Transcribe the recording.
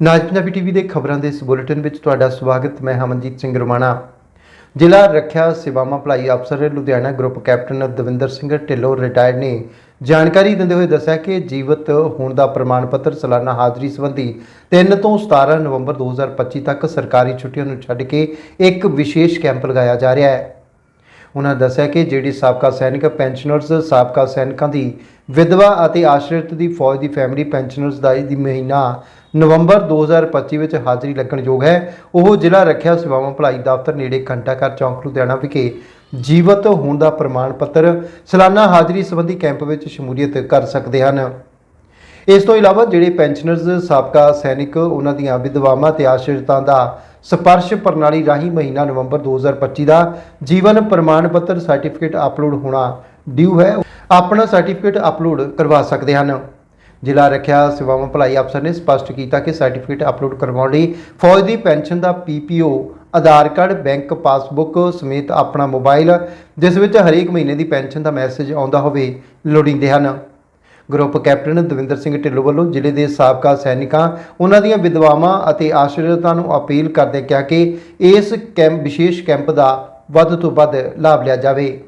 ਨਾਜ Punjabi TV ਦੇ ਖਬਰਾਂ ਦੇ ਇਸ ਬੁਲੇਟਿਨ ਵਿੱਚ ਤੁਹਾਡਾ ਸਵਾਗਤ, ਮੈਂ ਹਮਨਜੀਤ ਸਿੰਘ ਰਮਾਣਾ। ਜ਼ਿਲ੍ਹਾ ਰੱਖਿਆ ਸੇਵਾਵਾਂ ਭਲਾਈ ਅਫਸਰ Ludhiana group captain Davinder Singh Dhillon retired ਨੇ ਜਾਣਕਾਰੀ ਦਿੰਦੇ ਹੋਏ ਦੱਸਿਆ ਕਿ ਜੀਵਤ ਹੋਣ ਦਾ ਪ੍ਰਮਾਣ ਪੱਤਰ ਸਾਲਾਨਾ ਹਾਜ਼ਰੀ ਸੰਬੰਧੀ 3 ਤੋਂ 17 ਨਵੰਬਰ 2025 ਤੱਕ ਸਰਕਾਰੀ ਛੁੱਟੀਆਂ ਨੂੰ ਛੱਡ ਕੇ ਇੱਕ ਵਿਸ਼ੇਸ਼ ਕੈਂਪ ਲਗਾਇਆ ਜਾ ਰਿਹਾ ਹੈ। ਉਹਨਾਂ ਦੱਸਿਆ ਕਿ ਜਿਹੜੀ ਸਾਬਕਾ ਸੈਨਿਕ ਪੈਨਸ਼ਨਰਜ਼ ਸਾਬਕਾ ਸੈਨਿਕਾਂ ਦੀ ਵਿਧਵਾ ਅਤੇ ਆਸ਼ਰਿਤ ਦੀ ਫੌਜ ਦੀ ਫੈਮਿਲੀ ਪੈਨਸ਼ਨਰਜ਼ ਦਾ ਦੀ ਮਹੀਨਾ ਨਵੰਬਰ 2025 ਵਿੱਚ ਹਾਜ਼ਰੀ ਲੱਗਣ ਯੋਗ ਹੈ। ਉਹ ਜ਼ਿਲ੍ਹਾ ਰੱਖਿਆ ਸੇਵਾਵਾਂ ਭਲਾਈ ਦਫ਼ਤਰ ਨੇੜੇ ਘੰਟਾਘਰ ਚੌਂਕ ਲੁਧਿਆਣਾ ਵਿਖੇ ਜੀਵਤ ਹੋਣ ਦਾ ਪ੍ਰਮਾਣ ਪੱਤਰ ਸਾਲਾਨਾ ਹਾਜ਼ਰੀ ਸੰਬੰਧੀ ਕੈਂਪ ਵਿੱਚ ਸ਼ਮੂਲੀਅਤ ਕਰ ਸਕਦੇ ਹਨ। ਇਸ ਤੋਂ ਇਲਾਵਾ ਜਿਹੜੇ ਪੈਨਸ਼ਨਰਜ਼ ਸਾਬਕਾ ਸੈਨਿਕ, ਉਹਨਾਂ ਦੀਆਂ ਵਿਧਵਾਵਾਂ ਤੇ ਆਸ਼ਰਿਤਾਂ ਦਾ ਸਪਰਸ਼ ਪ੍ਰਣਾਲੀ ਰਾਹੀਂ ਮਹੀਨਾ ਨਵੰਬਰ 2025 ਦਾ ਜੀਵਨ ਪ੍ਰਮਾਣ ਪੱਤਰ ਸਰਟੀਫਿਕੇਟ ਅਪਲੋਡ ਹੋਣਾ ਡਿਊ ਹੈ। ਆਪਣਾ ਸਰਟੀਫਿਕੇਟ ਅਪਲੋਡ ਕਰਵਾ ਸਕਦੇ ਹਨ। ਜ਼ਿਲ੍ਹਾ ਰੱਖਿਆ ਸੇਵਾਵਾਂ ਭਲਾਈ ਅਫਸਰ ਨੇ ਸਪਸ਼ਟ ਕੀਤਾ ਕਿ ਸਰਟੀਫਿਕੇਟ ਅਪਲੋਡ ਕਰਵਾਉਣ ਲਈ ਫੌਜ ਦੀ ਪੈਨਸ਼ਨ ਦਾ PPO Aadhaar card, bank passbook ਸਮੇਤ ਆਪਣਾ ਮੋਬਾਈਲ, ਜਿਸ ਵਿੱਚ ਹਰੇਕ ਮਹੀਨੇ ਦੀ ਪੈਨਸ਼ਨ ਦਾ ਮੈਸੇਜ ਆਉਂਦਾ ਹੋਵੇ, ਲੋੜੀਂਦੇ ਹਨ। ਗਰੁੱਪ ਕੈਪਟਨ ਦਵਿੰਦਰ ਸਿੰਘ ਢਿੱਲੋਂ ਵੱਲੋਂ ਜ਼ਿਲ੍ਹੇ ਦੇ ਸਾਬਕਾ ਸੈਨਿਕਾਂ, ਉਹਨਾਂ ਦੀਆਂ ਵਿਧਵਾਵਾਂ ਅਤੇ ਆਸ਼ਰਿਤਾਂ ਨੂੰ ਅਪੀਲ ਕਰਦੇ ਕਿਹਾ ਕਿ ਇਸ ਕੈਂਪ, ਵਿਸ਼ੇਸ਼ ਕੈਂਪ ਦਾ ਵੱਧ ਤੋਂ ਵੱਧ ਲਾਭ ਲਿਆ ਜਾਵੇ।